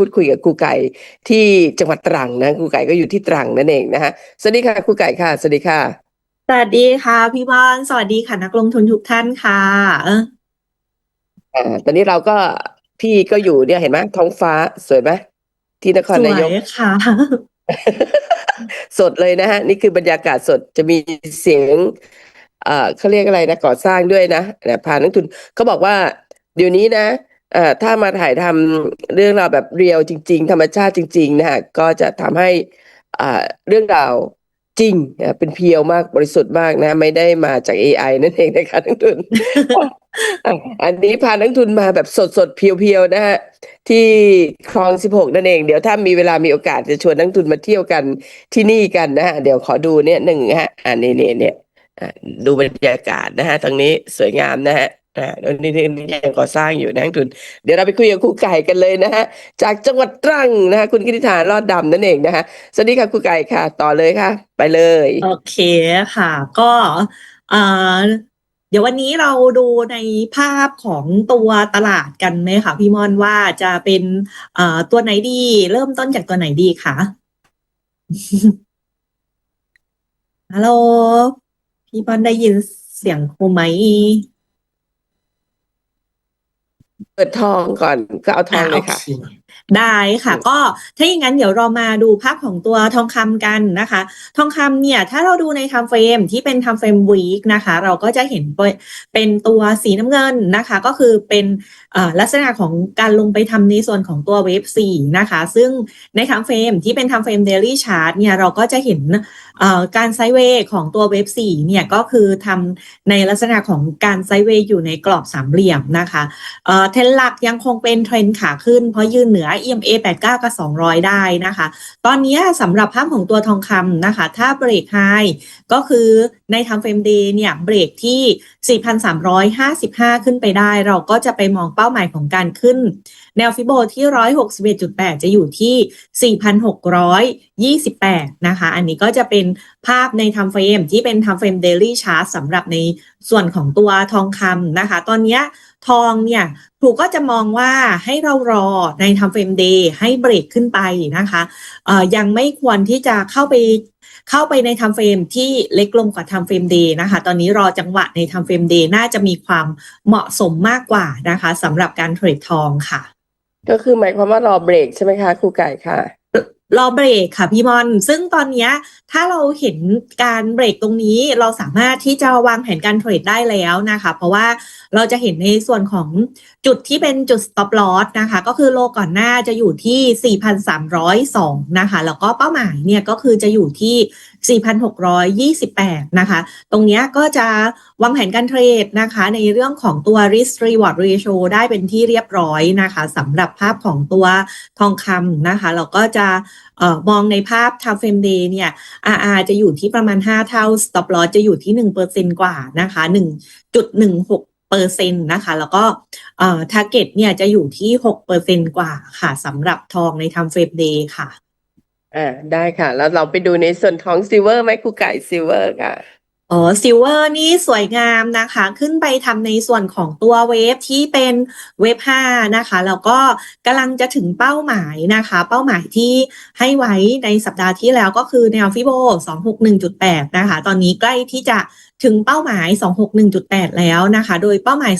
พูดคุยกับครูไก่ที่จังหวัดตรังนะครูไก่ก็อยู่ที่ตรังนั่นเองนะคะสวัสดีค่ะครูไก่ค่ะสวัสดีค่ะสวัสดีค่ะ พี่บอลสวัสดีค่ะนักลงทุนทุกท่านค่ะเอออ่าตอนนี้เราก็พี่ก็อยู่เนี่ยเห็นไหมท้องฟ้าสวยไหมที่นครสนายกวยค่ะสดเลยนะฮะนี่คือบรรยากาศสดจะมีเสียงเอ่อเขาเรียกอะไรนะก่อสร้างด้วยนะนะพานักทุนเขาบอกว่าเดี๋ยวนี้นะ เอ่อถ้ามาถ่ายทำเรื่องราวแบบเรียลจริง ๆ ธรรมชาติจริง ๆ นะฮะก็จะทำให้อ่าเรื่องราวจริงนะเป็นเพียวมากบริสุทธิ์มากนะ ไม่ได้มาจาก AI นั่นเองนะคะนักทุน อันนี้พานักทุนมาแบบสดๆเพียวๆนะฮะที่คลอง 16 นั่นเอง เดี๋ยวถ้ามีเวลามีโอกาสจะชวนนักทุนมาเที่ยวกันที่นี่กันนะฮะเดี๋ยวขอดูเนี่ยหนึ่งฮะอันนี้เนี่ยเนี่ยดูบรรยากาศนะฮะตรงนี้สวยงามนะฮะ อ่าแล้วนี่นี่นี่ยังก่อสร้างอยู่นะทุน เดี๋ยวเราไปคุยกับครูไก่กันเลยนะฮะ จากจังหวัดตรังนะฮะคุณกิติฐานรอดดำนั่นเองนะฮะสวัสดีค่ะครูไก่ค่ะ ต่อเลยค่ะ ไปเลย โอเคค่ะ ก็เอ่อเดี๋ยววันนี้เราดูในภาพของตัวตลาดกันไหมคะพี่มอนว่าจะเป็นเอ่อตัวไหนดี เริ่มต้นจากตัวไหนดีคะฮัลโหลพี่มอนได้ยินเสียงครูไหม เปิดทองก่อนก็เอาทองเลยค่ะ ได้ค่ะ ก็ถ้าอย่างนั้นเดี๋ยวเรามาดูภาพของตัวทองคำกันนะคะ ทองคำเนี่ยถ้าเราดูใน time frame ที่เป็น time frame week นะคะ เราก็จะเห็นเป็นเป็นตัวสีน้ำเงินนะคะ ก็คือเป็นเอ่อลักษณะของการลงไปทำในส่วนของตัวเวฟ4นะคะ ซึ่งใน time frame ที่เป็น time frame daily chart เนี่ยเราก็จะเห็นเอ่อการไซด์เวย์ของตัวเวฟ4เนี่ยก็คือทำในลักษณะของการไซด์เวย์อยู่ในกรอบสามเหลี่ยมนะคะเอ่อเทรนด์หลักยังคงเป็นเทรนด์ขาขึ้นเพราะยืนเหนือ EMA 89 กับ 200 ได้นะคะ ตอนนี้สำหรับภาพของตัวทองคำนะคะ ถ้าเบรกไฮก็คือในทำเฟรมเดย์เนี่ยเบรกที่ 4,355 ขึ้นไปได้ เราก็จะไปมองเป้าหมายของการขึ้น แนวฟิโบที่ 161.8 จะอยู่ที่ 4,628 นะคะ อันนี้ก็จะเป็นภาพในทำเฟรมที่เป็นทำเฟรมเดลี่ชาร์ตสำหรับในส่วนของตัวทองคำนะคะ ตอนนี้ ทองเนี่ยครูก็จะมองว่าให้เรารอในทำเฟรมเดย์ให้เบรกขึ้นไปนะคะเอ่อยังไม่ควรที่จะเข้าไปเข้าไปในทำเฟรมที่เล็กลงกว่าทำเฟรมเดย์นะคะ ตอนนี้รอจังหวะในทำเฟรมเดย์น่าจะมีความเหมาะสมมากกว่านะคะสำหรับการเทรดทองค่ะ ก็คือหมายความว่ารอเบรกใช่ไหมคะครูไก่ค่ะ รอเบรกค่ะพี่มอน ซึ่งตอนนี้ถ้าเราเห็นการเบรกตรงนี้เราสามารถที่จะวางแผนการเทรดได้แล้วนะคะ เพราะว่าเราจะเห็นในส่วนของจุดที่เป็นจุด stop loss นะคะ ก็คือโลก่อนหน้าจะอยู่ที่ 4,302 นะคะ แล้วก็เป้าหมายเนี่ยก็คือจะอยู่ที่ 4,628 นะคะ ตรงนี้ก็จะวางแผนการเทรดนะคะ ในเรื่องของตัว risk reward ratio ได้เป็นที่เรียบร้อยนะคะสำหรับภาพของตัวทองคำนะคะ เราก็จะออมองในภาพ time frame day เนี่ย RR จะอยู่ที่ประมาณ 5 เท่า stop loss จะอยู่ที่ 1%กว่านะคะ1.16เปอร์เซ็นต์นะคะ แล้วก็เอ่อ target เนี่ยจะอยู่ที่ 6%กว่าค่ะสำหรับทองใน time frame day ค่ะ อ่าได้ค่ะ แล้วเราไปดูในส่วนของซิลเวอร์ไหมครูไก่ซิลเวอร์ค่ะอ๋อซิลเวอร์นี่สวยงามนะคะ ขึ้นไปทำในส่วนของตัวเวฟที่เป็นเวฟ5นะคะ แล้วก็กำลังจะถึงเป้าหมายนะคะ เป้าหมายที่ให้ไว้ในสัปดาห์ที่แล้วก็คือแนวฟิโบ261.8 นะคะ ตอนนี้ใกล้ที่จะถึงเป้าหมาย 261.8 แล้วนะคะ โดยเป้าหมาย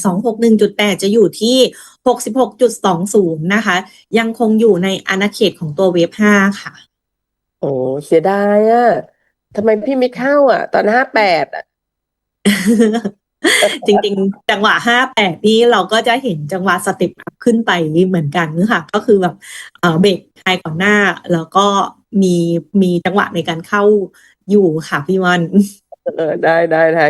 261.8 จะอยู่ที่ 66.20 นะคะ ยังคงอยู่ในอาณาเขตของตัวเวฟ5ค่ะ โอ้เสียดายอะทำไมพี่ไม่เข้าอะ ตอนห้าแปดอะ จริงๆ จังหวะห้าแปดนี่เราก็จะเห็นจังหวะสเต็ปอัพขึ้นไปเหมือนกันค่ะ ก็คือแบบเอ่อเบรกไฮก่อนหน้า แล้วก็มีมีจังหวะในการเข้าอยู่ค่ะพี่วันเออได้ได้ได้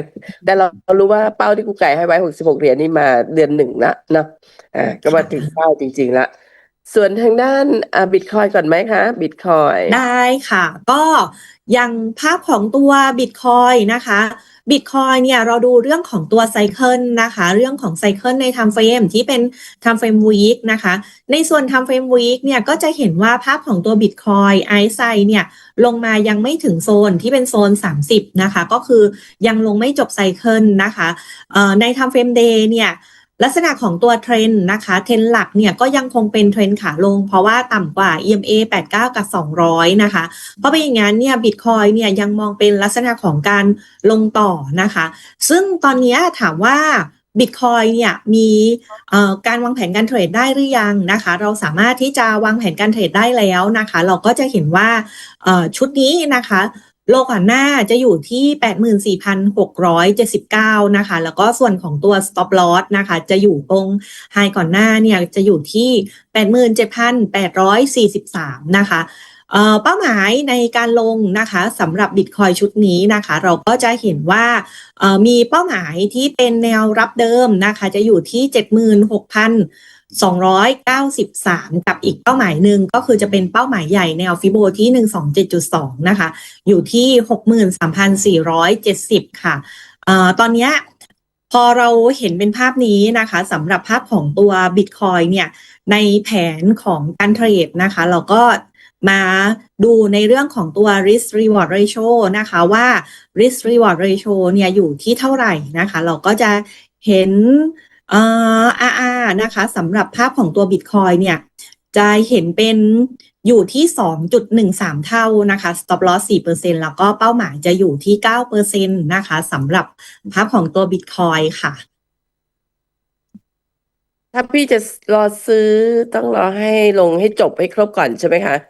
แต่เราเรารู้ว่าเป้าที่ครูไก่ให้ไว้หกสิบหกเหรียญนี่มาเดือนหนึ่งละเนาะอ่าก็มาถึงเป้าจริง ๆละ ส่วนทางด้านอ่าบิตคอยก่อนไหมคะบิตคอยได้ค่ะ ก็ยังภาพของตัวบิตคอยนะคะบิตคอยเนี่ยเราดูเรื่องของตัวไซเคิลนะคะ เรื่องของไซเคิลใน time frame ที่เป็น time frame week นะคะ ในส่วน time frame week เนี่ยก็จะเห็นว่าภาพของตัวบิตคอยไอซ์ไซเนี่ยลงมายังไม่ถึงโซนที่เป็นโซน 30 นะคะ ก็คือยังลงไม่จบไซเคิลนะคะใน time frame day เนี่ย ลักษณะของตัวเทรนนะคะเทรนหลักเนี่ยก็ยังคงเป็นเทรนขาลง เพราะว่าต่ำกว่า EMA 89 กับ 200 นะคะ เพราะเป็นอย่างนั้นเนี่ยบิตคอยเนี่ยยังมองเป็นลักษณะของการลงต่อนะคะ ซึ่งตอนนี้ถามว่าบิตคอยเนี่ยมีการวางแผนการเทรดได้หรือยังนะคะ เราสามารถที่จะวางแผนการเทรดได้แล้วนะคะ เราก็จะเห็นว่าชุดนี้นะคะ โลก่อนหน้าจะอยู่ที่ 84,679 นะคะ แล้วก็ส่วนของตัว stop loss นะคะ จะอยู่ตรงไฮก่อนหน้าเนี่ยจะอยู่ที่ 87,843 นะคะเอ่อเป้าหมายในการลงนะคะสำหรับบิตคอยชุดนี้นะคะ เราก็จะเห็นว่าเอ่อมีเป้าหมายที่เป็นแนวรับเดิมนะคะ จะอยู่ที่ 293 กับอีกเป้าหมายหนึ่งก็คือจะเป็นเป้าหมายใหญ่แนวฟิโบที่ 127.2 นะคะ อยู่ที่ 63,470 ค่ะเอ่อตอนนี้พอเราเห็นเป็นภาพนี้นะคะสำหรับภาพของตัว Bitcoin เนี่ย ในแผนของการเทรดนะคะ เราก็มาดูในเรื่องของตัว risk reward ratio นะคะว่า risk reward ratio เนี่ยอยู่ที่เท่าไหร่นะคะ เราก็จะเห็น เอ่อ RR นะคะสำหรับภาพของตัว Bitcoin เนี่ย จะเห็นเป็นอยู่ที่ 2.13 เท่านะคะ stop loss 4%แล้วก็เป้าหมายจะอยู่ที่ 9%นะคะสำหรับภาพของตัว Bitcoin ค่ะ ถ้าพี่จะรอซื้อต้องรอให้ลงให้จบให้ครบก่อนใช่ไหมคะ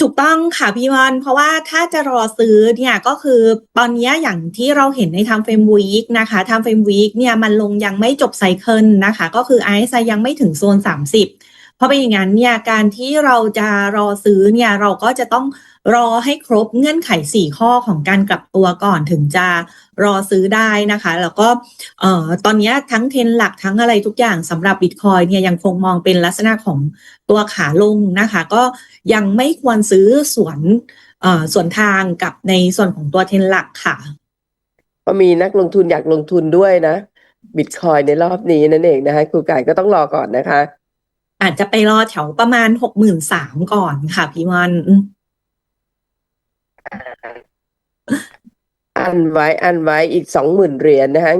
ถูกต้องค่ะพี่วอนเพราะว่าถ้าจะรอซื้อเนี่ยก็คือตอนนี้อย่างที่เราเห็นในทำเฟรมวีคนะคะทำเฟรมวีคเนี่ยมันลงยังไม่จบไซเคิลนะคะ ก็คือ RSI ยังไม่ถึงโซน 30 เพราะเป็นอย่างนั้นเนี่ยการที่เราจะรอซื้อเนี่ยเราก็จะต้องรอให้ครบเงื่อนไข 4 ข้อของการกลับตัวก่อนถึงจะรอซื้อได้นะคะ แล้วก็เอ่อตอนนี้ทั้งเทนหลักทั้งอะไรทุกอย่างสำหรับ Bitcoin เนี่ยยังคงมองเป็นลักษณะของตัวขาลงนะคะ ก็ยังไม่ควรซื้อสวนเอ่อส่วนทางกับในส่วนของตัวเทนหลักค่ะ ก็มีนักลงทุนอยากลงทุนด้วยนะบิตคอยในรอบนี้นั่นเองนะคะครูไก่ก็ต้องรอก่อนนะคะ อาจจะไปรอแถวประมาณหกหมื่นสามก่อนค่ะพี่วันอืมอันไว้อันไว้อีกสองหมื่นเหรียญนะคะ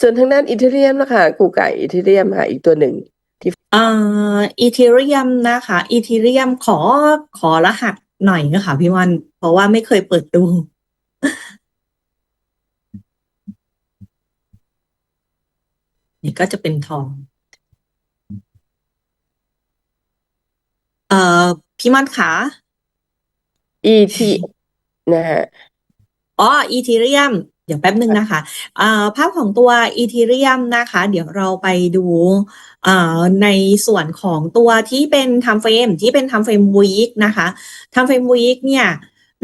ส่วนทางด้านอีเทเรียมนะคะครูไก่อีเทเรียมค่ะอีกตัวหนึ่งเอ่ออีเทเรียมนะคะอีเทเรียมขอขอรหัสหน่อยนะคะพี่วัน เพราะว่าไม่เคยเปิดดูนี่ก็จะเป็นทอง เอ่อพี่มันขา ET นะฮะ อ๋ออีทีเรียมเดี๋ยวแป๊บหนึ่งนะคะอ่าภาพของตัวอีทีเรียมนะคะ เดี๋ยวเราไปดูอ่าในส่วนของตัวที่เป็น time frame ที่เป็น time frame week นะคะ time frame week เนี่ย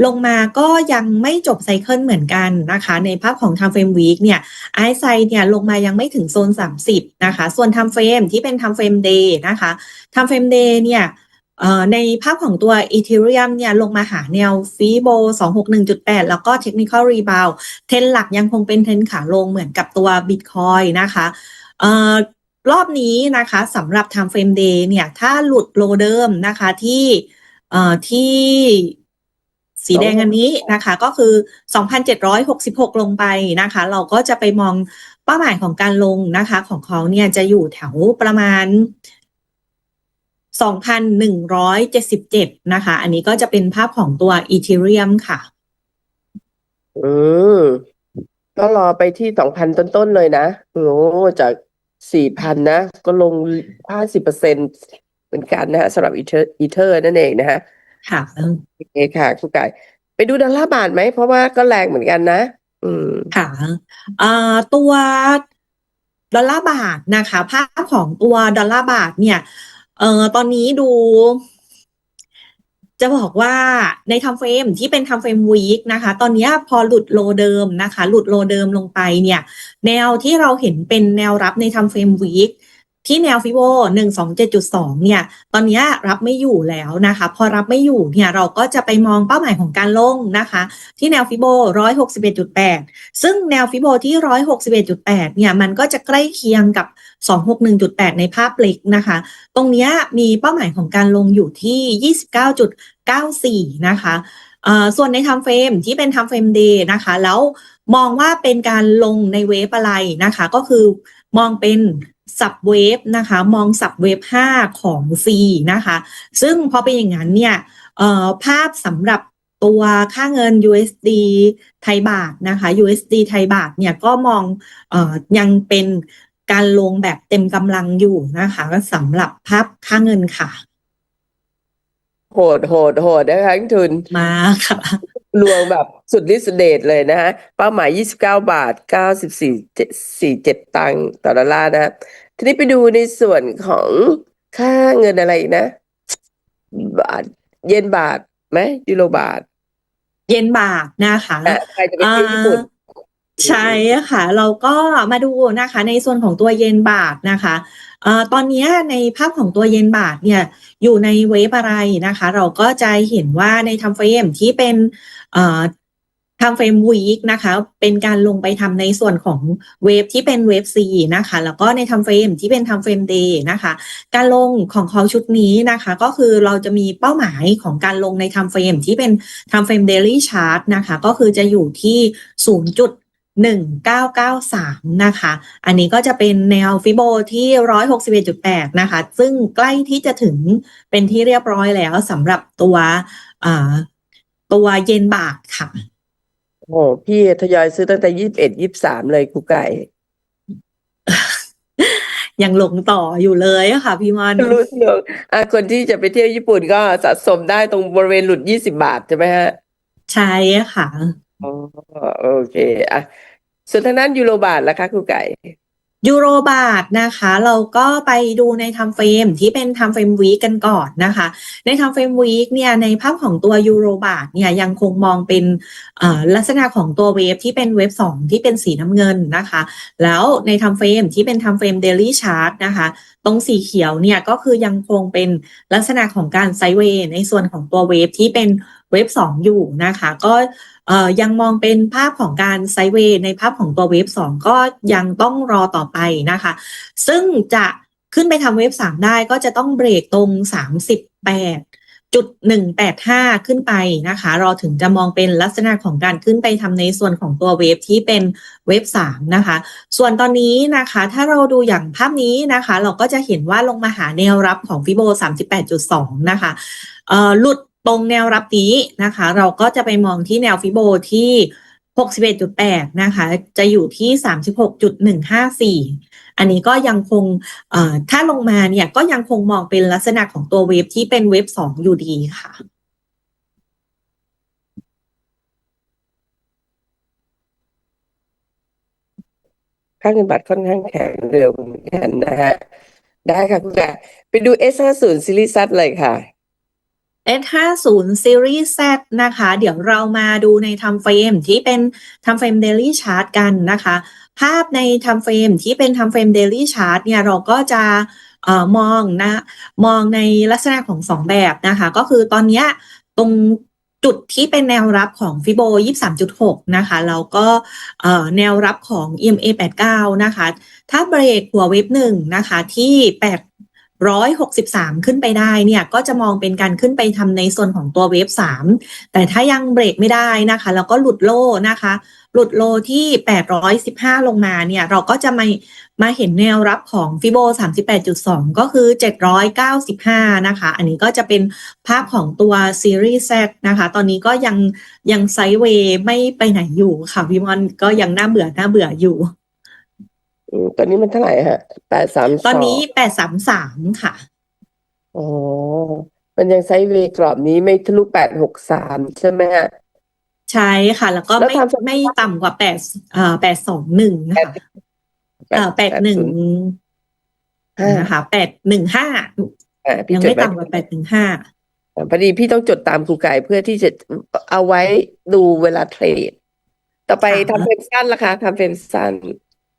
ลงมาก็ยังไม่จบไซเคิลเหมือนกันนะคะ ในภาพของ time frame week เนี่ยไอไซเนี่ยลงมายังไม่ถึงโซน 30 นะคะ ส่วน time frame ที่เป็น time frame day นะคะ time frame day เนี่ยเอ่อ ในภาพของตัว Ethereum เนี่ยลงมาหาแนวฟีโบ261.8 แล้วก็ Technical Rebound เทรนหลักยังคงเป็นเทรนขาลงเหมือนกับตัว Bitcoin นะคะเอ่อรอบนี้นะคะสำหรับ time frame day เนี่ยถ้าหลุดโลเดิมนะคะที่เอ่อที่สีแดงอันนี้นะคะก็คือ 2,766 ลงไปนะคะ เราก็จะไปมองเป้าหมายของการลงนะคะของเขาเนี่ยจะอยู่แถวประมาณ 2,177 นะคะ อันนี้ก็จะเป็นภาพของตัว Ethereum ค่ะ อืมก็รอไปที่สองพันต้นๆเลยนะ โอ้จากสี่พันนะ ก็ลงห้าสิบเปอร์เซ็นเหมือนกันนะฮะสำหรับอีเทอร์อีเทอร์นั่นเองนะฮะ ค่ะโอเคค่ะครูไก่ไปดูดอลลาร์บาทไหม เพราะว่าก็แรงเหมือนกันนะ อืมค่ะอ่าตัวดอลลาร์บาทนะคะ ภาพของตัวดอลลาร์บาทเนี่ย เอ่อตอนนี้ดู จะบอกว่าในทำเฟรมที่เป็นทำเฟรมวีคนะคะ ตอนนี้พอหลุดโลเดิมนะคะ หลุดโลเดิมลงไปเนี่ย แนวที่เราเห็นเป็นแนวรับในทำเฟรมวีค ที่แนวฟิโบหนึ่งสองเนี่ย ตอนนี้รับไม่อยู่แล้วนะคะ พอรับไม่อยู่เนี่ยเราก็จะไปมองเป้าหมายของการลงนะคะ ที่แนวฟิโบร้อยหกสิบเอ็ดจุดแปดซึ่งแนวฟิโบที่ร้อยหกสิบเนี่ย มันก็จะใกล้เคียงกับสองหกหนึ่งจุดแปดในภาพเล็กนะคะ ตรงเนี้ยมีเป้าหมายของการลงอยู่ที่ยี่สิบเก้าจุดเก้าสี่นะคะอ่อส่วนในทำเฟรมที่เป็นทำเฟรมเดย์นะคะ แล้วมองว่าเป็นการลงในเวฟอะไรนะคะ ก็คือมองเป็น สับเวฟนะคะมองสับเวฟ5ของ C นะคะ ซึ่งพอเป็นอย่างนั้นเนี่ยเอ่อภาพสำหรับตัวค่าเงิน USD ไทยบาทนะคะ USD ไทยบาทเนี่ยก็มองเอ่อยังเป็นการลงแบบเต็มกำลังอยู่นะคะสำหรับภาพค่าเงินค่ะ โหดโหดโหดนะคะนักทุนมาค่ะ รวงแบบสุดฤทธิ์สุดเดชเลยนะฮะ เป้าหมาย 29 บาท 94 47 ตังค์ต่อดอลลาร์นะฮะทีนี้ไปดูในส่วนของค่าเงินอะไรอีกนะ บาท เยนบาทไหมยูโรบาท เยนบาทนะคะอะใครจะไปเที่ยวญี่ปุ่น ใช่ค่ะ เราก็มาดูนะคะในส่วนของตัวเยนบาทนะคะเอ่อตอนนี้ในภาพของตัวเยนบาทเนี่ยอยู่ในเวฟอะไรนะคะ เราก็จะเห็นว่าในทำเฟรมที่เป็นเอ่อทำเฟรมวีคนะคะเป็นการลงไปทำในส่วนของเวฟที่เป็นเวฟ C นะคะแล้วก็ในทำเฟรมที่เป็นทำเฟรม day นะคะการลงของเขาชุดนี้นะคะก็คือเราจะมีเป้าหมายของการลงในทำเฟรมที่เป็นทำเฟรม daily chart นะคะก็คือจะอยู่ที่ 0. 1993 นะคะ อันนี้ก็จะเป็นแนวฟิโบที่ 161.8 นะคะ ซึ่งใกล้ที่จะถึงเป็นที่เรียบร้อยแล้วสำหรับตัวอ่าตัวเยนบาทค่ะ โอ้โหพี่ทยอยซื้อตั้งแต่ยี่สิบเอ็ดยี่สิบสามเลยครูไก่ ยังลงต่ออยู่เลยอะค่ะพี่มอนรู้เรื่องอะคนที่จะไปเที่ยวญี่ปุ่นก็สะสมได้ตรงบริเวณหลุดยี่สิบาทใช่ไหมฮะ ใช่ค่ะอ๋อ โอเคอะส่วนทางด้านยูโรบาทล่ะคะครูไก่ ยูโรบาทนะคะ เราก็ไปดูในทำเฟรมที่เป็นทำเฟรมวีกันก่อนนะคะ ในทำเฟรมวีคเนี่ยในภาพของตัวยูโรบาทเนี่ยยังคงมองเป็นลักษณะของตัวเวฟที่เป็นเวฟสองที่เป็นสีน้ำเงินนะคะ แล้วในทำเฟรมที่เป็นทำเฟรมเดลี่ชาร์ตนะคะตรงสีเขียวเนี่ยก็คือยังคงเป็นลักษณะของการไซเวย์ในส่วนของตัวเวฟที่เป็น เวฟสองอยู่นะคะ ก็ยังมองเป็นภาพของการไซเวย์ในภาพของตัวเวฟสองก็ยังต้องรอต่อไปนะคะ ซึ่งจะขึ้นไปทำเวฟสามได้ก็จะต้องเบรกตรงสามสิบแปดจุดหนึ่งแปดห้าขึ้นไปนะคะรอถึงจะมองเป็นลักษณะของการขึ้นไปทำในส่วนของตัวเวฟที่เป็นเวฟสามนะคะ ส่วนตอนนี้นะคะ ถ้าเราดูอย่างภาพนี้นะคะ เราก็จะเห็นว่าลงมาหาแนวรับของฟิโบ38.2นะคะเอ่อหลุด ตรงแนวรับนี้นะคะ เราก็จะไปมองที่แนวฟิโบที่ 61.8 นะคะ จะอยู่ที่ 36.154 อันนี้ก็ยังคงถ้าลงมาเนี่ยก็ยังคงมองเป็นลักษณะของตัวเวฟที่เป็นเวฟสองอยู่ดีค่ะค่าเงินบาทค่อนข้างแข็งเร็วเหมือนกันนะฮะ ได้ค่ะคุณไก่ไปดู S50 ซีรีส์ซัดเลยค่ะ S50 Series Z นะคะ เดี๋ยวเรามาดูในทำเฟรมที่เป็นทำเฟรม Daily Chart กันนะคะ ภาพในทำเฟรมที่เป็นทำเฟรม Daily Chart เนี่ยเราก็จะออมองนะมองในลักษณะของสองแบบนะคะ ก็คือตอนนี้ตรงจุดที่เป็นแนวรับของฟิโบ23.6 นะคะ แล้วก็แนวรับของ EMA 89 นะคะ ถ้าเบรกหัวเว็บหนึ่งนะคะที่8 ร้อยหกสิบสามขึ้นไปได้เนี่ยก็จะมองเป็นการขึ้นไปทำในส่วนของตัวเวฟสามแต่ถ้ายังเบรกไม่ได้นะคะ แล้วก็หลุดโลนะคะ หลุดโลที่แปดร้อยสิบห้าลงมาเนี่ย เราก็จะมามาเห็นแนวรับของฟิโบสามสิบแปดจุดสองก็คือเจ็ดร้อยเก้าสิบห้านะคะ อันนี้ก็จะเป็นภาพของตัวซีรีส์ Z นะคะ ตอนนี้ก็ยังยังไซด์เวย์ไม่ไปไหนอยู่ค่ะพี่มอนก็ยังน่าเบื่อน่าเบื่ออยู่ ตอนนี้มันเท่าไหร่ฮะแปดสามตอนนี้แปดสามสามค่ะอ๋อมันยังไซด์เวย์กรอบนี้ไม่ทะลุแปดหกสามใช่ไหมฮะใช่ค่ะ แล้วก็แล้วไม่ทำสำไม่ต่ำกว่าแปดเอ่อแปดสองหนึ่งค่ะเอ่อแปดหนึ่งห้านะคะแปดหนึ่งห้าอ่าพี่ยังจดไม่ไว้ต่ำกว่าแปดหนึ่งห้าอ่าพอดีพี่ต้องจดตามครูไก่เพื่อที่จะเอาไว้ดูเวลาเทรด ต่อไปทำเฟรมสั้นละคะทำเฟรมสั้น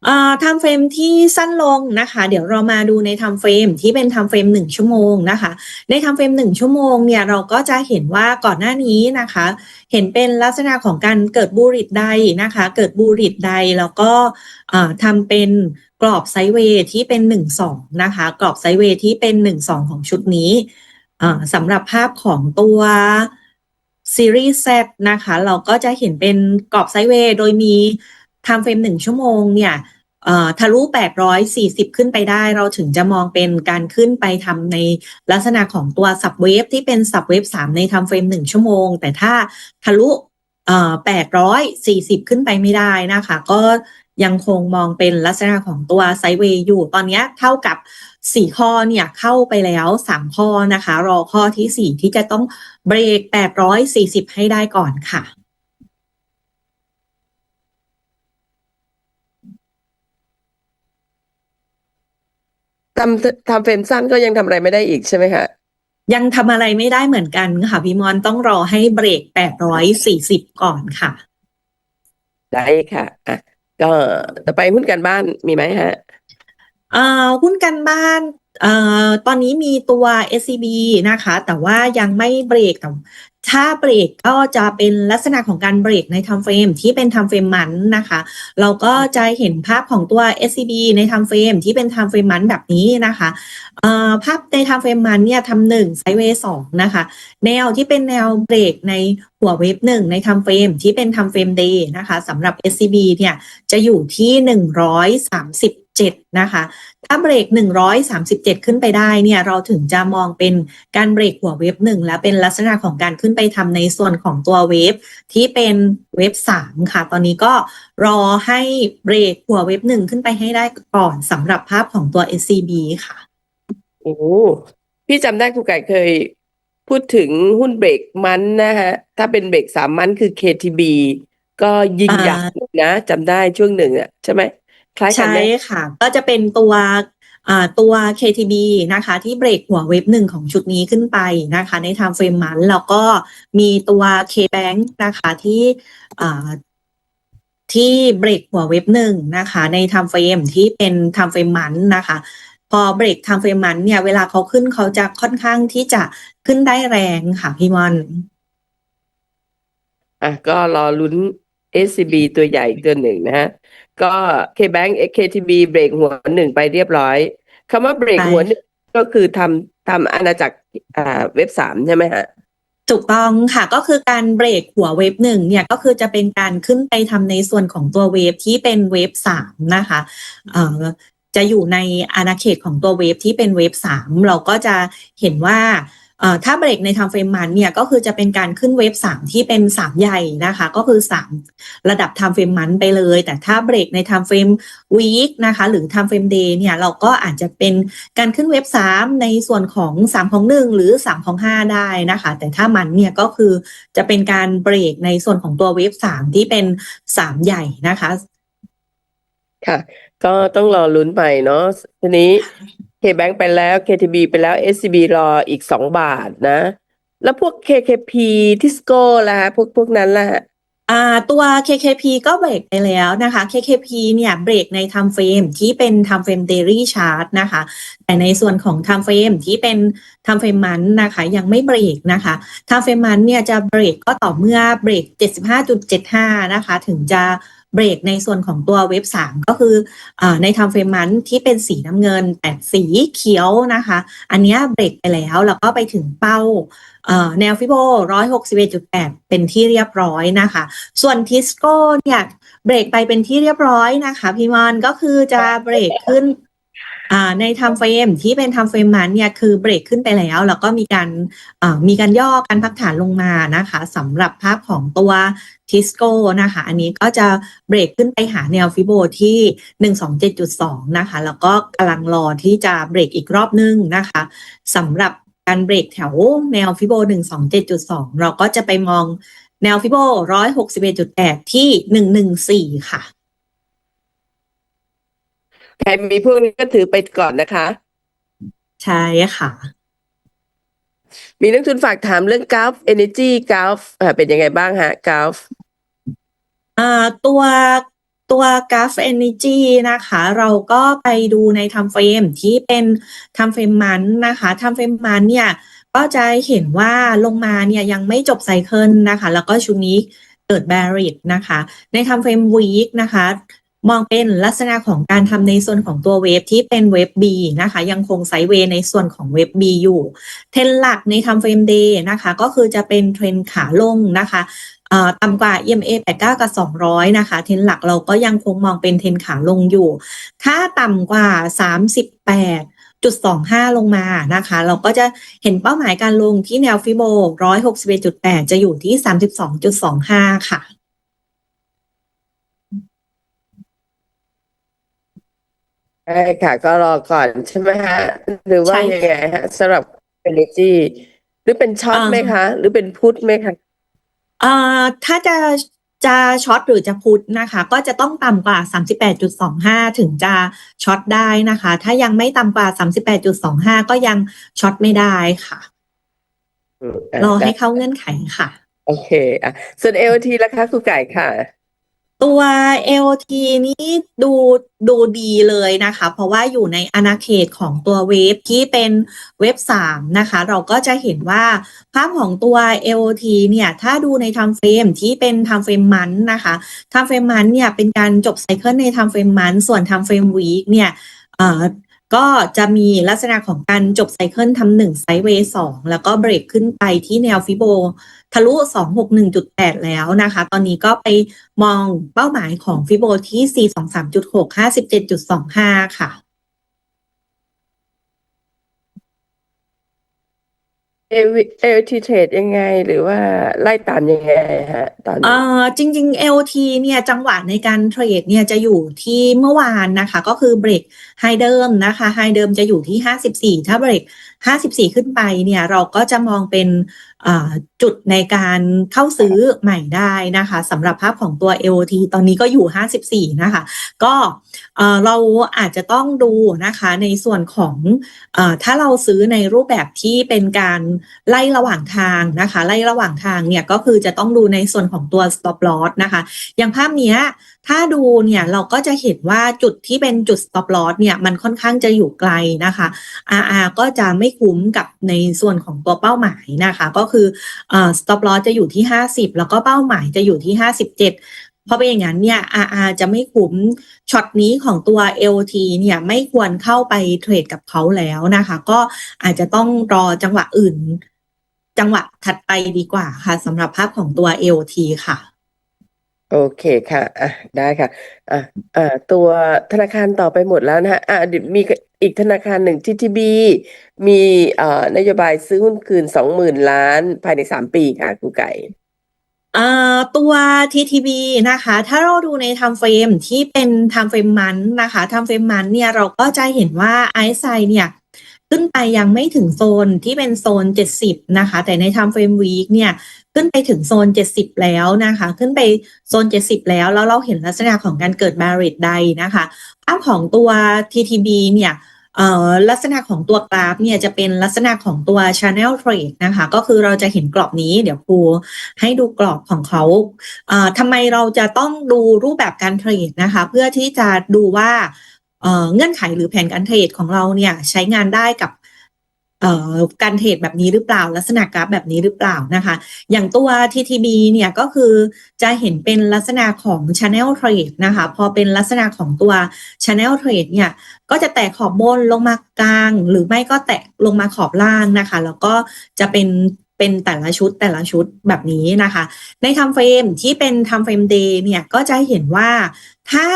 เอ่อทำเฟรมที่สั้นลงนะคะ เดี๋ยวเรามาดูในทำเฟรมที่เป็นทำเฟรมหนึ่งชั่วโมงนะคะ ในทำเฟรมหนึ่งชั่วโมงเนี่ยเราก็จะเห็นว่าก่อนหน้านี้นะคะ เห็นเป็นลักษณะของการเกิดบูริตใดนะคะ เกิดบูริตใดแล้วก็อ่อทำเป็นกรอบไซด์เวย์ที่เป็นหนึ่งสองนะคะ กรอบไซด์เวย์ที่เป็นหนึ่งสองของชุดนี้อ่าสำหรับภาพของตัวซีรีส์ Z นะคะ เราก็จะเห็นเป็นกรอบไซด์เวย์โดยมี ทม์เฟรมหนึ่งชั่วโมงเนี่ยเอ่อทะลุ 840 ขึ้นไปได้ เราถึงจะมองเป็นการขึ้นไปทำในลักษณะของตัวสับเวฟที่เป็นสับเวฟ3ในทำเฟรม 1 ชั่วโมง แต่ถ้าทะลุเอ่อ840 ขึ้นไปไม่ได้นะคะ ก็ยังคงมองเป็นลักษณะของตัวไซเวย์อยู่ ตอนนี้เท่ากับ 4 ข้อเนี่ยเข้าไปแล้ว 3 ข้อนะคะ รอข้อทีสี่4 ที่จะต้องเบรก 840 ให้ได้ก่อนค่ะ ทำทำเฟรมสั้นก็ยังทำอะไรไม่ได้อีกใช่ไหมคะยังทำอะไรไม่ได้เหมือนกันค่ะพี่มอนต้องรอให้เบรก840ก่อนค่ะ ได้ค่ะอะก็ต่อไปหุ้นการบ้านมีไหมฮะเอ่อหุ้นกันบ้านเอ่อตอนนี้มีตัว SCB นะคะ แต่ว่ายังไม่เบรกแต่ ถ้าเบรกก็จะเป็นลักษณะของการเบรกในทำเฟรมที่เป็นทำเฟรมมันนะคะ เราก็จะเห็นภาพของตัว SCB ในทำเฟรมที่เป็นทำเฟรมมันแบบนี้นะคะภาพในทำเฟรมมันเนี่ยทำหนึ่งไซเวย์สองนะคะ แนวที่เป็นแนวเบรกในหัวเวฟหนึ่งในทำเฟรมที่เป็นทำเฟรมเดย์นะคะสำหรับ SCB เนี่ยจะอยู่ที่ห นึ่งร้อยสามสิบเจ็ดนะคะ ถ้าเบรก 137 ขึ้นไปได้เนี่ยเราถึงจะมองเป็นการเบรกหัวเวฟหนึ่งและเป็นลักษณะของการขึ้นไปทำในส่วนของตัวเวฟที่เป็นเวฟสามค่ะ ตอนนี้ก็รอให้เบรกหัวเวฟหนึ่งขึ้นไปให้ได้ก่อนสำหรับภาพของตัว SCB ค่ะ โอ้พี่จำได้ครูไก่เคยพูดถึงหุ้นเบรกมันนะฮะ ถ้าเป็นเบรกสามมันคือ KTB ก็ยิงอ่ายักษ์นะจำได้ช่วงหนึ่งอะใช่ไหม คล้ายกันใช่ไหมค่ะ ก็จะเป็นตัวอ่าตัว KTB นะคะ ที่เบรกหัวเว็บหนึ่งของชุดนี้ขึ้นไปนะคะ ใน time frame มันแล้วก็มีตัว KBank นะคะที่อ่าที่เบรกหัวเว็บหนึ่งนะคะ ใน time frame ที่เป็น time frame มันนะคะพอเบรก time frame มันเนี่ยเวลาเขาขึ้นเขาจะค่อนข้างที่จะขึ้นได้แรงค่ะพี่มอนอะก็รอลุ้น SCB ตัวใหญ่ตัวหนึ่งนะฮะ ก็ KBank KTB เบรกหัวหนึ่งไปเรียบร้อยคำว่าเบรกใช่หัวหนึ่งก็คือทำทำอาณาจักรอ่าเว็บสามใช่ไหมฮะถูกต้องค่ะก็คือการเบรกหัวเวฟหนึ่งเนี่ยก็คือจะเป็นการขึ้นไปทำในส่วนของตัวเวฟที่เป็นเวฟสามนะคะเอ่อจะอยู่ในอาณาเขตของตัวเวฟที่เป็นเวฟสามเราก็จะเห็นว่าเอ่อ ถ้าเบรกในทำเฟรมมันเนี่ยก็คือจะเป็นการขึ้นเวฟสามที่เป็นสามใหญ่นะคะ ก็คือสามระดับทำเฟรมมันไปเลย แต่ถ้าเบรกในทำเฟรมวีคนะคะ หรือทำเฟรมเดย์เนี่ยเราก็อาจจะเป็นการขึ้นเว็บสามในส่วนของสามของหนึ่งหรือสามของห้าได้นะคะ แต่ถ้ามันเนี่ยก็คือจะเป็นการเบรกในส่วนของตัวเว็บสามที่เป็นสามใหญ่นะคะ ค่ะ ก็ต้องรอลุ้นไปเนาะทีนี้ KBank ไปแล้ว KTB ไปแล้ว SCB รออีกสองบาทนะ แล้วพวก KKP Tisco ล่ะฮะพวกพวกนั้นล่ะฮะอ่าตัว KKP ก็เบรกไปแล้วนะคะ KKP เนี่ยเบรกใน time frame ที่เป็น time frame daily chart นะคะ แต่ในส่วนของ time frame ที่เป็น time frame มันนะคะยังไม่เบรกนะคะ time frame มันเนี่ยจะเบรกก็ต่อเมื่อเบรก 75.75 นะคะ ถึงจะ เบรกในส่วนของตัวเว็บ 3 ก็คืออในทำเฟรมมันที่เป็นสีน้ำเงิน แต่สีเขียวนะคะ อันนี้เบรกไปแล้ว แล้วก็ไปถึงเป้าแนวฟิโบ161.8 เป็นที่เรียบร้อยนะคะ ส่วนทิสโก้เนี่ยเบรกไปเป็นที่เรียบร้อยนะคะพี่มอนก็คือจะเบรกขึ้น ในทำเฟรมที่เป็นทำเฟรมมันเนี่ยคือเบรกขึ้นไปแล้ว แล้วก็มีการมีการย่อการพักฐานลงมานะคะสำหรับภาพของตัวทิสโก้นะคะ อันนี้ก็จะเบรกขึ้นไปหาแนวฟิโบที่ 127.2 นะคะ แล้วก็กำลังรอที่จะเบรกอีกรอบนึงนะคะสำหรับการเบรกแถวแนวฟิโบ 127.2 เราก็จะไปมองแนวฟิโบ 161.8 ที่ 114 ค่ะ ใครมีพวกนี้ก็ถือไปก่อนนะคะ ใช่ค่ะ มีนักทุนฝากถามเรื่อง Gulf Energy Gulf อ่าเป็นยังไงบ้างฮะ Gulf อ่าตัวตัว g a f Energy นะคะ เราก็ไปดูใน time frame ที่เป็น time frame มันนะคะ time frame มันเนี่ยก็จะเห็นว่าลงมาเนี่ยยังไม่จบไซเคิลนะคะ แล้วก็ชุดนี้เกิด bearish นะคะ ใน time frame week นะคะ มองเป็นลักษณะของการทำในส่วนของตัวเวฟที่เป็นเวฟ B นะคะ ยังคงไซด์เวย์ในส่วนของเวฟ B อยู่ เทรนหลักใน time frame day นะคะ ก็คือจะเป็นเทรนขาลงนะคะต่ำกว่า EMA 89 กับ 200 นะคะ เทรนหลักเราก็ยังคงมองเป็นเทรนขาลงอยู่ ถ้าต่ำกว่า 38จุดสองห้าลงมานะคะ เราก็จะเห็นเป้าหมายการลงที่แนวฟิโบร้อยหกสิบเอ็ดจุดแปดจะอยู่ที่สามสิบสองจุดสองห้าค่ะ ใช่ค่ะ ก็รอก่อนใช่ไหมฮะ หรือว่าใช่ยังไงฮะสำหรับเอเนจีหรือเป็นช็อตอ่า ไหมคะ หรือเป็นพุทไหมคะ เอ่อถ้าจะจะช็อตหรือจะพุทนะคะ ก็จะต้องต่ำกว่า 38.25 ถึงจะช็อตได้นะคะ ถ้ายังไม่ต่ำกว่า 38.25 ก็ยังช็อตไม่ได้ค่ะ อืมอะรอให้ได้เข้าเงื่อนไขค่ะ โอเคอะส่วนเอลทีล่ะคะครูไก่ค่ะ ตัว LT นี้ดูดูดีเลยนะคะ เพราะว่าอยู่ในอาณาเขตของตัวเวฟที่เป็นเวฟสามนะคะ เราก็จะเห็นว่าภาพของตัว LT เนี่ย ถ้าดูในทำเฟรมที่เป็นทำเฟรมมันนะคะทำเฟรมมันเนี่ย เป็นการจบไซเคิลในทำเฟรมมันส่วนทำเฟรมวีคเนี่ย ก็จะมีลักษณะของการจบไซเคิลทำหนึ่งไซด์เวย์สองแล้วก็เบรกขึ้นไปที่แนวฟิโบทะลุ 261.8 แล้วนะคะ ตอนนี้ก็ไปมองเป้าหมายของฟิโบที่ 423.6 57.25 ค่ะ เอวเอลทีเทรดยังไงหรือว่าไล่ตามยังไงฮะตอนเอ่นี้อจริงๆ LT เนี่ยจังหวะในการเทรดเนี่ยจะอยู่ที่เมื่อวานนะคะ ก็คือเบรกไฮเดิมนะคะไฮเดิมจะอยู่ที่ 54 ถ้าเบรก54 ขึ้นไปเนี่ยเราก็จะมองเป็นจุดในการเข้าซื้อใหม่ได้นะคะสำหรับภาพของตัว LT ตอนนี้ก็อยู่ 54 นะคะ ก็เราอาจจะต้องดูนะคะในส่วนของเอ่อถ้าเราซื้อในรูปแบบที่เป็นการไล่ระหว่างทางนะคะ ไล่ระหว่างทางเนี่ยก็คือจะต้องดูในส่วนของตัว stop loss นะคะ อย่างภาพเนี้ย ถ้าดูเนี่ยเราก็จะเห็นว่าจุดที่เป็นจุด stop loss เนี่ยมันค่อนข้างจะอยู่ไกลนะคะ RR ก็จะไม่คุ้มกับในส่วนของตัวเป้าหมายนะคะ ก็คือ stop loss จะอยู่ที่ 50 แล้วก็เป้าหมายจะอยู่ที่ 57เพราะเป็นอย่างนั้นเนี่ย RR จะไม่คุ้มช็อตนี้ของตัว LT เนี่ยไม่ควรเข้าไปเทรดกับเขาแล้วนะคะ ก็อาจจะต้องรอจังหวะอื่น จังหวะถัดไปดีกว่าค่ะสำหรับภาพของตัว LT ค่ะ โอเคค่ะ อะ ได้ค่ะ อะ อ่า ตัวธนาคารต่อไปหมดแล้วนะฮะ อะเดี๋ยวมีอีกธนาคารหนึ่ง TTB มีเอ่อนโยบายซื้อหุ้นคืนสองหมื่นล้านภายในสามปีค่ะครูไก่ เอ่อตัว TTB นะคะ ถ้าเราดูใน time frame ที่เป็น time frame มันนะคะ time frame มันเนี่ย เราก็จะเห็นว่าไอซ์ไซเนี่ย ขึ้นไปยังไม่ถึงโซนที่เป็นโซน 70 นะคะ แต่ใน time frame week เนี่ย ขึ้นไปถึงโซน 70 แล้วนะคะ ขึ้นไปโซน 70 แล้ว แล้วเราเห็นลักษณะของการเกิด merit ใดนะคะภาพของตัว TTB เนี่ยลักษณะของตัวกราฟเนี่ยจะเป็นลักษณะของตัว channel trade นะคะ ก็คือเราจะเห็นกรอบนี้เดี๋ยวครูให้ดูกรอบของเขาทำไมเราจะต้องดูรูปแบบการเทรดนะคะ เพื่อที่จะดูว่า เงื่อนไขหรือแผนการเทรดของเราเนี่ยใช้งานได้กับการเทรดแบบนี้หรือเปล่า ลักษณะกราฟแบบนี้หรือเปล่านะคะ อย่างตัว TTB เนี่ยก็คือจะเห็นเป็นลักษณะของ channel trade นะคะ พอเป็นลักษณะของตัว channel trade เนี่ยก็จะแตะขอบบนลงมากลาง หรือไม่ก็แตะลงมาขอบล่างนะคะ แล้วก็จะเป็น เป็นแต่ละชุดแต่ละชุดแบบนี้นะคะ ใน time frame ที่เป็น time frame day เนี่ยก็จะเห็นว่าถ้า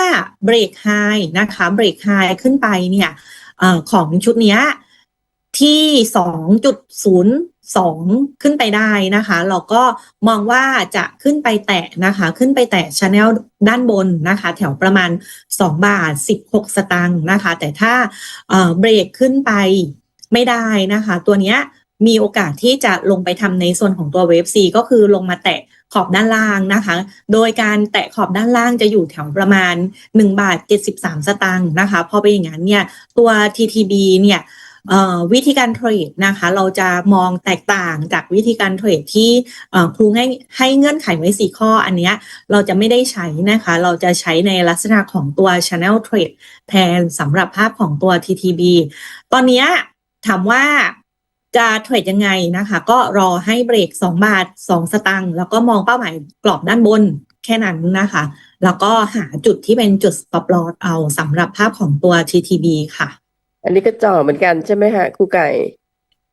break high นะคะ break high ขึ้นไปเนี่ยอของชุดนี้ที่ 2.02 ขึ้นไปได้นะคะ เราก็มองว่าจะขึ้นไปแตะนะคะ ขึ้นไปแตะ channel ด้านบนนะคะ แถวประมาณ 2 บาท 16 สตางค์นะคะ แต่ถ้าเอ่อเบรกขึ้นไปไม่ได้นะคะ ตัวเนี้ย มีโอกาสที่จะลงไปทำในส่วนของตัวเวฟซีก็คือลงมาแตะขอบด้านล่างนะคะ โดยการแตะขอบด้านล่างจะอยู่แถวประมาณ 1 บาท 73 สตางค์นะคะ พอเป็นอย่างนั้นเนี่ยตัว TTB เนี่ยวิธีการเทรดนะคะ เราจะมองแตกต่างจากวิธีการเทรดที่ครูให้ให้เงื่อนไขไว้สี่ข้ออันเนี้ยเราจะไม่ได้ใช้นะคะ เราจะใช้ในลักษณะของตัว channel trade แทนสำหรับภาพของตัว TTB ตอนเนี้ยถามว่า จะเทรดยังไงนะคะ ก็รอให้เบรก 2 บาท 2 สตังค์แล้วก็มองเป้าหมายกรอบด้านบนแค่นั้นนะคะ แล้วก็หาจุดที่เป็นจุด stop loss เอาสำหรับภาพของตัว TTB ค่ะ อันนี้ก็จ่อเหมือนกันใช่ไหมฮะครูไก่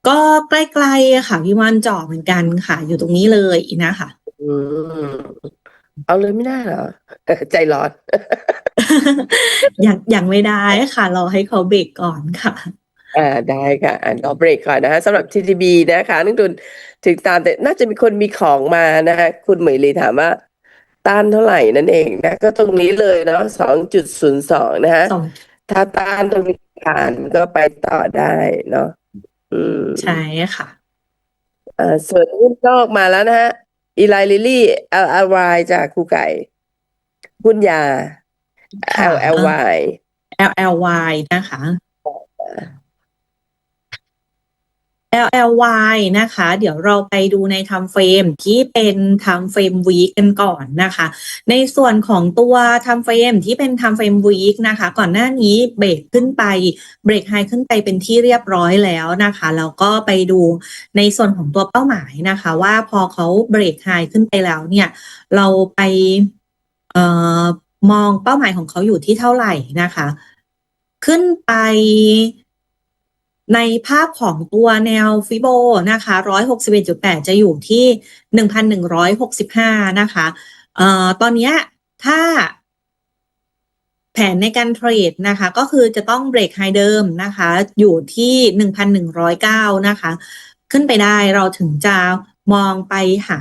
ก็ใกล้ๆค่ะพี่วันจ่อเหมือนกันค่ะ อยู่ตรงนี้เลยนะคะอือืมเอาเลยไม่ได้เหรอ ใจร้อนยังยังไม่ได้ค่ะ รอให้เขาเบรกก่อนค่ะ อ่าได้ค่ะอ่าเราเบรกก่อนนะฮะสำหรับ TTB นะคะนักทุนถึงตามแต่น่าจะมีคนมีของมานะฮะคุณเหมยลีถามว่าต้านเท่าไหร่นั่นเองนะก็ตรงนี้เลยเนาะสองจุดศูนย์สองนะฮะสองถ้าต้านตรงนี้ผ่านก็ไปต่อได้เนาะอืมใช่ค่ะอ่าส่วนหุ้นนอกมาแล้วนะฮะอีไลลิลี่ LLY จากครูไก่หุ้นยาค่ะ LLY LLY นะคะ LLY นะคะ เดี๋ยวเราไปดูใน time frame ที่เป็น time frame week กันก่อนนะคะ ในส่วนของตัว time frame ที่เป็น time frame week นะคะ ก่อนหน้านี้เบรกขึ้นไปเบรกไฮขึ้นไปเป็นที่เรียบร้อยแล้วนะคะแล้วก็ไปดูในส่วนของตัวเป้าหมายนะคะ ว่าพอเขาเบรกไฮขึ้นไปแล้วเนี่ย เราไปเอ่อมองเป้าหมายของเขาอยู่ที่เท่าไหร่นะคะ ขึ้นไป ในภาพของตัวแนวฟิโบนะคะ161.8 จะอยู่ที่ 1,165 นะคะเอ่อตอนนี้ถ้าแผนในการเทรดนะคะ ก็คือจะต้องเบรกไฮเดิมนะคะ อยู่ที่ 1,109 นะคะ ขึ้นไปได้เราถึงจะมองไปหา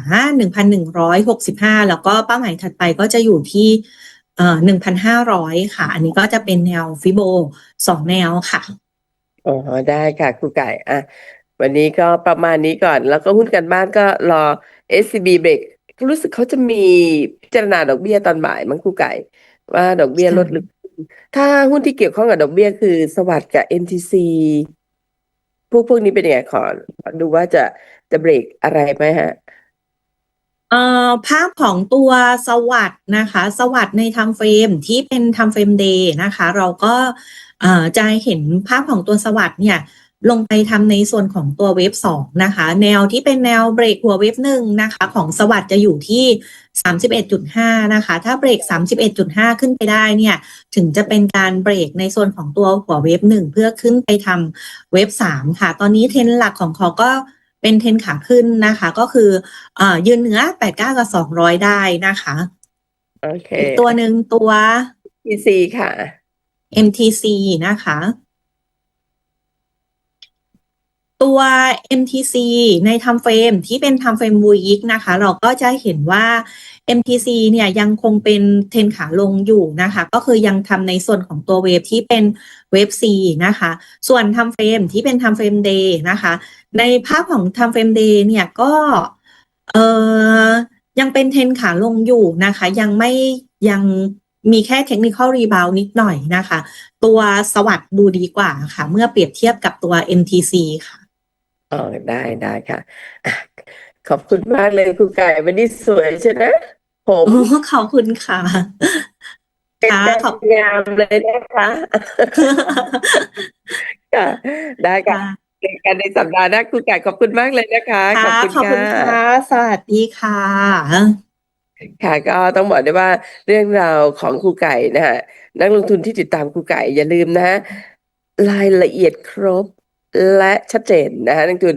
1,165 แล้วก็เป้าหมายถัดไปก็จะอยู่ที่1,500 ค่ะ อันนี้ก็จะเป็นแนวฟิโบสองแนวค่ะ อ๋อได้ค่ะครูไก่อะวันนี้ก็ประมาณนี้ก่อน แล้วก็หุ้นกันบ้านก็รอ SCB เบรกรู้สึกเขาจะมีพิจารณาดอกเบี้ยตอนบ่ายมั้งครูไก่ ว่าดอกเบี้ยใช่ลดหรือขึ้นถ้าหุ้นที่เกี่ยวข้องกับดอกเบี้ยคือสวัสด์กับ NTC พวกพวกนี้เป็นยังไงขอดูว่าจะจะเบรกอะไรไหมฮะ เอ่อภาพของตัวสวัสดนะคะ สวัสดใน time frame ที่เป็น time frame day นะคะ เราก็เอ่อจะเห็นภาพของตัวสวัสดเนี่ยลงไปทำในส่วนของตัวเวฟสองนะคะ แนวที่เป็นแนวเบรกหัวเวฟหนึ่งนะคะ ของสวัสดจะอยู่ที่ 31.5 นะคะ ถ้าเบรก 31.5 ขึ้นไปได้เนี่ย ถึงจะเป็นการเบรกในส่วนของตัวหัวเวฟหนึ่งเพื่อขึ้นไปทำเวฟสามค่ะ ตอนนี้เทรนหลักของเขาก็ เป็นเทรนด์ขาขึ้นนะคะ ก็คือเอ่อยืนเหนือ89กับ200ได้นะคะโอเคอีกตัวหนึ่งตัว TC ค่ะ MTC นะคะ ตัว MTC ใน time frame ที่เป็น time frame week นะคะ เราก็จะเห็นว่า MTC เนี่ยยังคงเป็นเทนขาลงอยู่นะคะ ก็คือยังทำในส่วนของตัวเวฟที่เป็นเวฟ C นะคะ ส่วน time frame ที่เป็น time frame day นะคะ ในภาพของ time frame day เนี่ยก็เออยังเป็นเทนขาลงอยู่นะคะ ยังไม่ยังมีแค่เทคนิคอลรีบาวนิดหน่อยนะคะ ตัวสวัสด์ดูดีกว่าค่ะ เมื่อเปรียบเทียบกับตัว MTC ค่ะ อ๋อได้ได้ค่ะอะ ขอบคุณมากเลยครูไก่วันนี้สวยใช่ไหมผมโอ้ขอบคุณค่ะ เป็นค่ะ นางขอบงามเลยนะคะค่ะได้ค่ะค่ะเจอกันในสัปดาห์หน้าครูไก่ขอบคุณมากเลยนะคะขอบค่ะคุณขอบคุณค่ะ ค่ะ สวัสดีค่ะ ค่ะก็ต้องบอกได้ว่าเรื่องราวของครูไก่นะฮะนักลงทุนที่ติดตามครูไก่อย่าลืมนะฮะรายละเอียดครบ และชัดเจนนะคะนักลงทุน